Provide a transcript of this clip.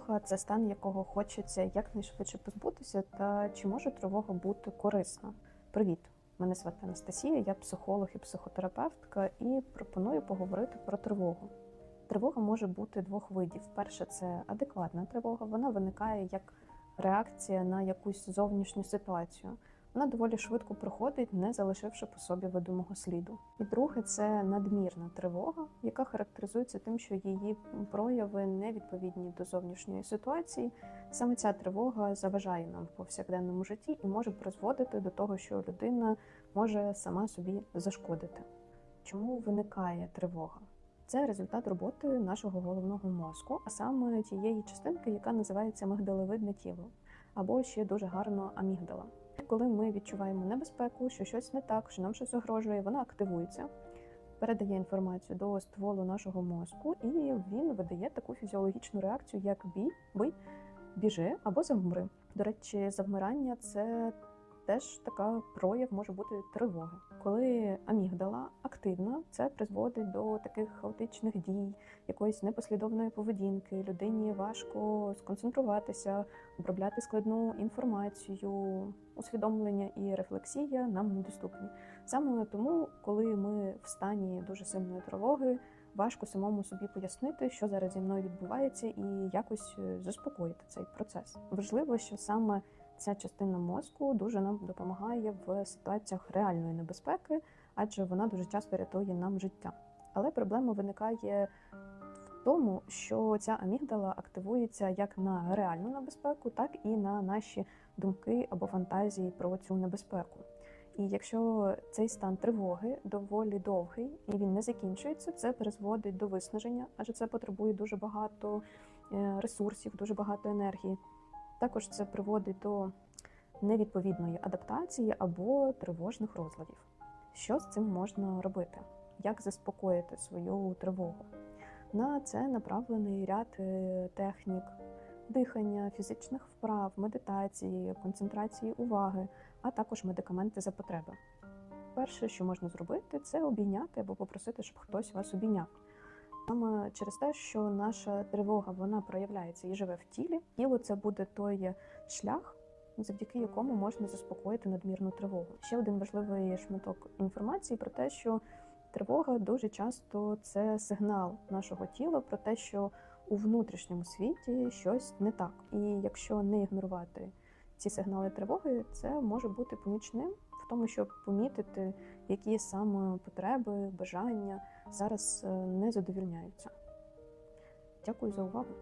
Тривога це стан, якого хочеться якнайшвидше позбутися, та чи може тривога бути корисна? Привіт! Мене звати Анастасія, я психолог і психотерапевтка, і пропоную поговорити про тривогу. Тривога може бути двох видів. Перше це адекватна тривога. Вона виникає як реакція на якусь зовнішню ситуацію. Вона доволі швидко проходить, не залишивши по собі видимого сліду. І друге це надмірна тривога, яка характеризується тим, що її прояви не відповідні до зовнішньої ситуації. Саме ця тривога заважає нам в повсякденному житті і може призводити до того, що людина може сама собі зашкодити. Чому виникає тривога? Це результат роботи нашого головного мозку, а саме тієї частинки, яка називається мигдалевидне тіло, або ще дуже гарно амігдала. Коли ми відчуваємо небезпеку, що щось не так, що нам щось загрожує, вона активується, передає інформацію до стволу нашого мозку, і він видає таку фізіологічну реакцію, як бій, бий, біжи або завмри. До речі, завмирання це теж така прояв може бути тривоги. Коли амігдала активна, це призводить до таких хаотичних дій, якоїсь непослідовної поведінки. Людині важко сконцентруватися, обробляти складну інформацію, усвідомлення і рефлексія нам недоступні. Саме тому, коли ми в стані дуже сильної тривоги, важко самому собі пояснити, що зараз зі мною відбувається, і якось заспокоїти цей процес. Важливо, що саме Ця частина мозку дуже нам допомагає в ситуаціях реальної небезпеки, адже вона дуже часто рятує нам життя. Але проблема виникає в тому, що ця амігдала активується як на реальну небезпеку, так і на наші думки або фантазії про цю небезпеку. І якщо цей стан тривоги доволі довгий і він не закінчується, це призводить до виснаження, адже це потребує дуже багато ресурсів, дуже багато енергії. Також це приводить до невідповідної адаптації або тривожних розладів. Що з цим можна робити? Як заспокоїти свою тривогу? На це направлений ряд технік, дихання, фізичних вправ, медитації, концентрації уваги, а також медикаменти за потреби. Перше, що можна зробити, це обійняти або попросити, щоб хтось вас обійняв. Саме через те, що наша тривога вона проявляється і живе в тілі. Тіло це буде той шлях, завдяки якому можна заспокоїти надмірну тривогу. Ще один важливий шматок інформації про те, що тривога дуже часто це сигнал нашого тіла про те, що у внутрішньому світі щось не так. І якщо не ігнорувати ці сигнали тривоги, це може бути помічним в тому, щоб помітити, які саме потреби, бажання зараз не задовільняються. Дякую за увагу.